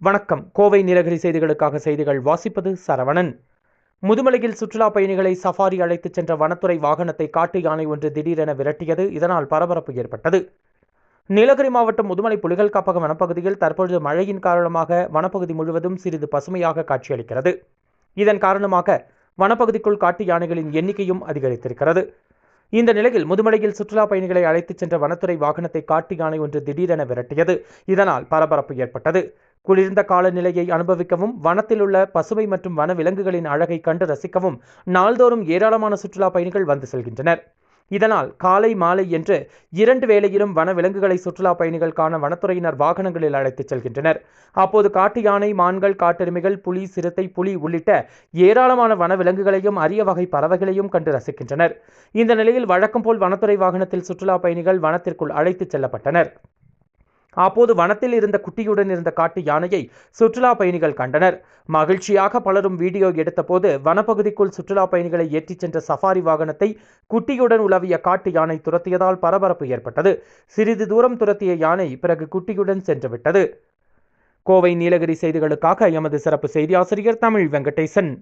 வணக்கம். கோவை நீலகிரி செய்திகளுக்காக செய்திகள் வாசிப்பது சரவணன். முதுமலையில் சுற்றுலா பயணிகளை சஃபாரி அழைத்துச் சென்ற வனத்துறை வாகனத்தை காட்டு யானை ஒன்று திடீரென விரட்டியது. இதனால் பரபரப்பு ஏற்பட்டது. நீலகிரி மாவட்டம் முதுமலை புலிகள் காப்பக வனப்பகுதியில் தற்பொழுது மழையின் காரணமாக வனப்பகுதி முழுவதும் சிறிது பசுமையாக காட்சியளிக்கிறது. இதன் காரணமாக வனப்பகுதிக்குள் காட்டு யானைகளின் எண்ணிக்கையும் அதிகரித்திருக்கிறது. இந்த நிலையில் முதுமலையில் சுற்றுலா பயணிகளை அழைத்துச் சென்ற வனத்துறை வாகனத்தை காட்டு யானை ஒன்று திடீரென விரட்டியது. இதனால் பரபரப்பு ஏற்பட்டது. குளிர்ந்த காலநிலையை அனுபவிக்கவும் வனத்தில் உள்ள பசுமை மற்றும் வன விலங்குகளின் அழகை கண்டு ரசிக்கவும் நாள்தோறும் ஏராளமான சுற்றுலா பயணிகள் வந்து செல்கின்றனர். இதனால் காலை மாலை என்று இரண்டு வேளையிலும் வன விலங்குகளை சுற்றுலா பயணிகள் காண வனத்துறையினர் வாகனங்களில் அழைத்துச் செல்கின்றனர். அப்போது காட்டு யானை மான்கள் காட்டெருமைகள் புலி சிறுத்தை புலி உள்ளிட்ட ஏராளமான வன விலங்குகளையும் அரிய வகை பறவைகளையும் கண்டு ரசிக்கின்றனர். இந்த நிலையில் வழக்கம் போல் வனத்துறை வாகனத்தில் சுற்றுலா பயணிகள் வனத்திற்குள் அழைத்துச் செல்லப்பட்டனர். அப்போது வனத்தில் இருந்த குட்டியுடன் இருந்த காட்டு யானையை சுற்றுலா பயணிகள் கண்டனர். மகிழ்ச்சியாக பலரும் வீடியோ எடுத்தபோது வனப்பகுதிக்குள் சுற்றுலா பயணிகளை ஏற்றிச் சென்ற சஃபாரி வாகனத்தை குட்டியுடன் உலவிய காட்டு யானை துரத்தியதால் பரபரப்பு ஏற்பட்டது. சிறிது தூரம் துரத்திய யானை பிறகு குட்டியுடன் சென்றுவிட்டது கோவை நீலகிரி செய்திகளுக்காக எமது சிறப்பு செய்தி ஆசிரியர் தமிழ் வெங்கடேசன்.